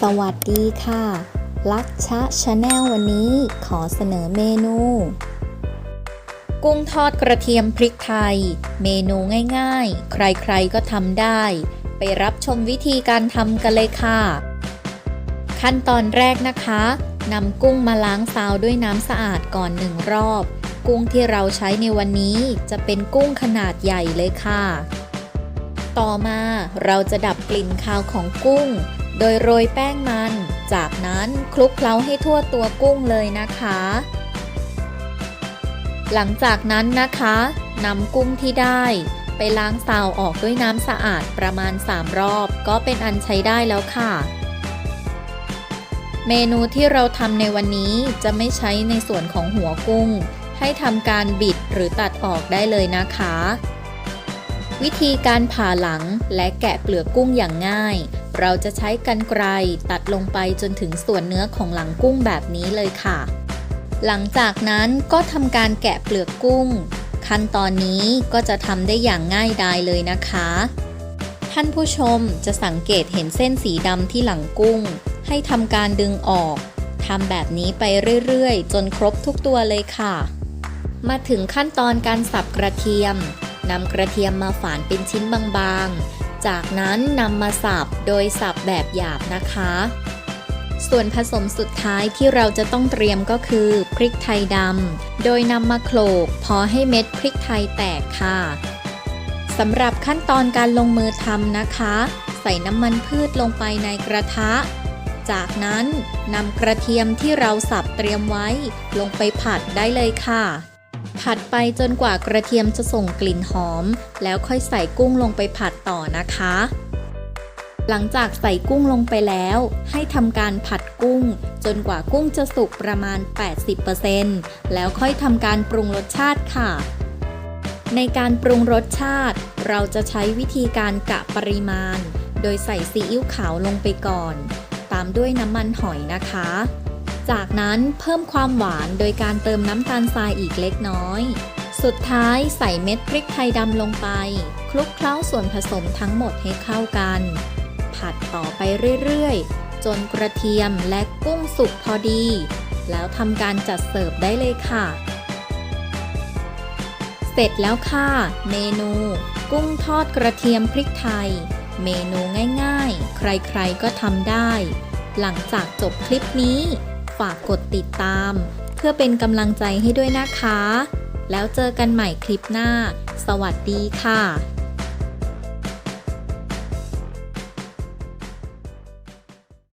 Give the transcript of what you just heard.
สวัสดีค่ะ ลักชะชาแนลวันนี้ขอเสนอเมนู กุ้งทอดกระเทียมพริกไทย เมนูง่ายๆ ใครๆก็ทำได้ ไปรับชมวิธีการทำกันเลยค่ะ ขั้นตอนแรกนะคะนำกุ้งมาล้างซาวด้วยน้ำสะอาดก่อนหนึ่งรอบ กุ้งที่เราใช้ในวันนี้จะเป็นกุ้งขนาดใหญ่เลยค่ะ ต่อมาเราจะดับกลิ่นคาวของกุ้ง โดยโรยแป้งมัน จากนั้นคลุกเคล้าให้ทั่วตัวกุ้งเลยนะคะ หลังจากนั้นนะคะนำกุ้งที่ได้ไปล้างซาวออกด้วยน้ำสะอาดประมาณ 3 รอบ ก็เป็นอันใช้ได้แล้วค่ะ เมนูที่เราทำในวันนี้จะไม่ใช้ในส่วนของหัวกุ้ง ให้ทำการบิดหรือตัดออกได้เลยนะคะ วิธีการผ่าหลังและแกะเปลือกกุ้งอย่างง่าย เราจะใช้กรรไกรตัดลงไปจนถึงส่วนเนื้อของหลังกุ้งแบบนี้เลยค่ะ หลังจากนั้นก็ทำการแกะเปลือกกุ้ง ขั้นตอนนี้ก็จะทำได้อย่างง่ายดายเลยนะคะ ท่านผู้ชมจะสังเกตเห็นเส้นสีดำที่หลังกุ้ง ให้ทำการดึงออกทำแบบนี้ไปเรื่อยๆ จนครบทุกตัวเลยค่ะ มาถึงขั้นตอนการสับกระเทียม นำกระเทียมมาฝานเป็นชิ้นบางๆ จากนั้นนำมาสับโดยสับแบบหยาบนะคะ ส่วนผสมสุดท้ายที่เราจะต้องเตรียมก็คือ พริกไทยดำ โดยนำมาโขลกพอให้เม็ดพริกไทยแตกค่ะสำหรับขั้นตอนการลงมือทำนะคะ ใส่น้ำมันพืชลงไปในกระทะ จากนั้นนำกระเทียมที่เราสับเตรียมไว้ ลงไปผัดได้เลยค่ะ ผัดไปจนกว่ากระเทียมจะส่งกลิ่นหอม แล้วค่อยใส่กุ้งลงไปผัดต่อนะคะ หลังจากใส่กุ้งลงไปแล้ว ให้ทำการผัดกุ้ง จนกว่ากุ้งจะสุกประมาณ 80%แล้วค่อยทำการปรุงรสชาติค่ะในการปรุงรสชาติ เราจะใช้วิธีการกะปริมาณ โดยใส่ซีอิ๊วขาวลงไปก่อน ตามด้วยน้ำมันหอยนะคะ จากนั้นเพิ่มความหวานโดยการเติมน้ำตาลทรายอีกเล็กน้อย สุดท้ายใส่เม็ดพริกไทยดำลงไป คลุกเคล้าส่วนผสมทั้งหมดให้เข้ากัน ผัดต่อไปเรื่อยๆ จนกระเทียมและกุ้งสุกพอดี แล้วทำการจัดเสิร์ฟได้เลยค่ะ เสร็จแล้วค่ะ เมนู กุ้งทอดกระเทียมพริกไทย เมนูง่ายๆ ใครๆก็ทำได้หลังจากจบคลิปนี้ ฝากกดติดตาม เพื่อเป็นกำลังใจให้ด้วยนะคะ แล้วเจอกันใหม่คลิปหน้า สวัสดีค่ะ